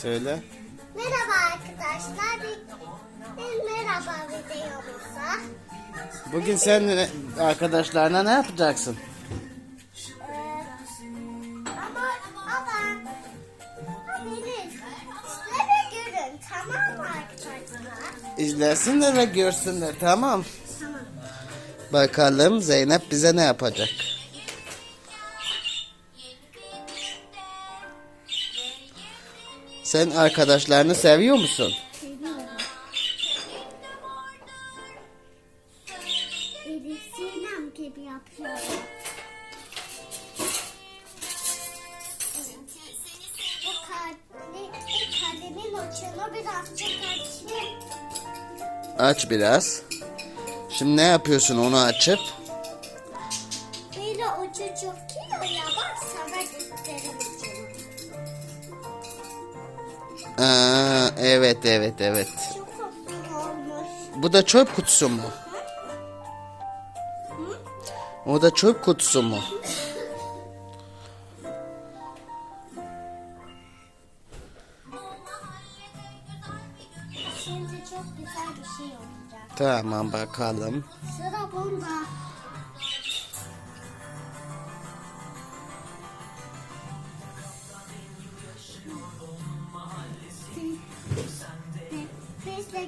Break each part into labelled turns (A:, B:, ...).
A: Söyle.
B: Merhaba arkadaşlar. Bir, merhaba videomuza.
A: Bugün sen ne- arkadaşlarına ne yapacaksın?
B: Ee, ama ama beni sizlere görün tamam mı arkadaşlar?
A: İzlesinler ve görsünler. Tamam. Bakalım Zeynep bize ne yapacak? Sen arkadaşlarını seviyor musun? Aç biraz. Şimdi ne yapıyorsun onu açıp?
B: Böyle ucu çok ya bak
A: Aa, evet evet evet. Bu da çöp kutusu mu? O da çöp kutusu mu?
B: Şimdi çok güzel bir şey olacak.
A: Tamam bakalım.
B: Sıra bunda.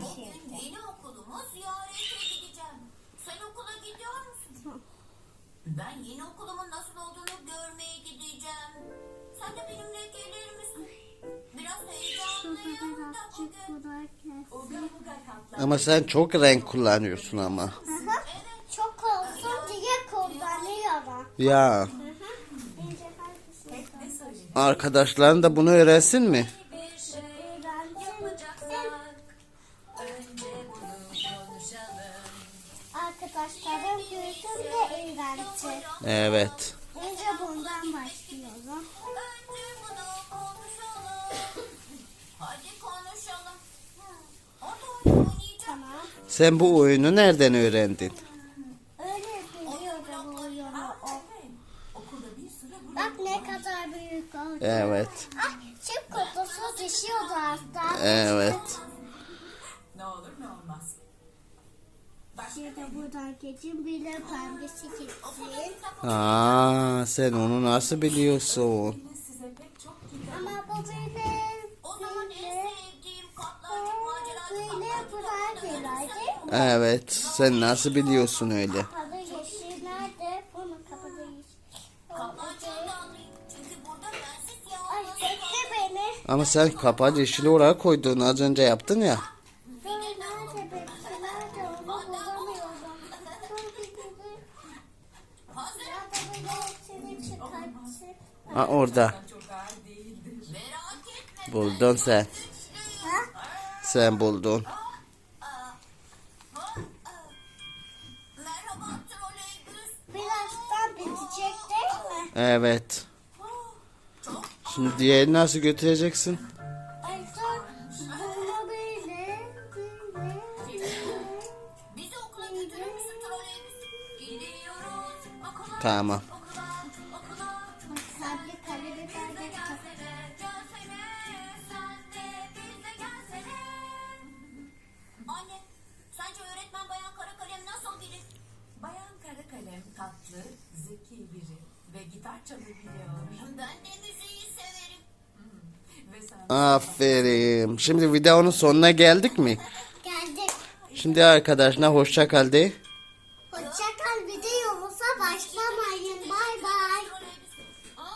B: Şimdi.
C: Yeni okulumu ziyarete gideceğim. Sen okula gidiyor musun? Ben yeni okulumun nasıl olduğunu görmeye gideceğim. Sen de benimle gelir misin? Biraz heyecanlıyım da bugün.
A: Ama sen çok renk kullanıyorsun ama.
B: Hı. Çok olsun diye kullanıyorum.
A: Ya
B: hı. İnce hangisi?
A: arkadaşların da bunu öğrensin mi?
B: Arkadaşlarım görsün de eğlensin.
A: Evet.
B: Önce bundan başlıyorum.
C: Önce bunu konuşalım. Hadi konuşalım. Hı, O da oyun oynayacak.
B: Tamam.
A: Sen bu oyunu nereden öğrendin?
B: Öyle biliyorum oyunu o. Bak ne kadar büyük oldu.
A: Evet.
B: Ay çift kutusu düşüyordu hasta.
A: Evet.
D: Ne olur ne olmaz.
B: Şimdi buradan geçin bir de pembesi gitsin.
A: Aa, sen onu nasıl biliyorsun?
B: Ama bu benim.
C: O zaman en
B: Böyle.
C: sevdiğim katlanacak maceracı
B: Böyle buraya gelecek.
A: Evet. Sen nasıl biliyorsun öyle?
B: Kapalı yeşil nerede? Bunu kapalı yeşil.
C: kapmancayı da alayım. Çünkü burada bensiz
B: Ay
C: yalnız
B: bekle beni.
A: Ama sen kapalı yeşili oraya koydun. Az önce yaptın ya.
B: Dur nerede bekle nerede onu bulamıyorum. Dur bir gidin.
C: Hazır.
B: Ya da böyle hepsini çıkartsın.
A: Ha orada. Buldun sen. Sen buldun. Evet. Şimdi diğerini nasıl götüreceksin?
B: Ay
C: iyi biri
D: ve gitar çalabiliyor.
C: Ben de müziği severim.
A: Aferin. Şimdi videonun sonuna geldik mi?
B: Geldik.
A: Şimdi arkadaşlar hoşça kal de. Hoşça kal videomuza başlamayın. Bay bay.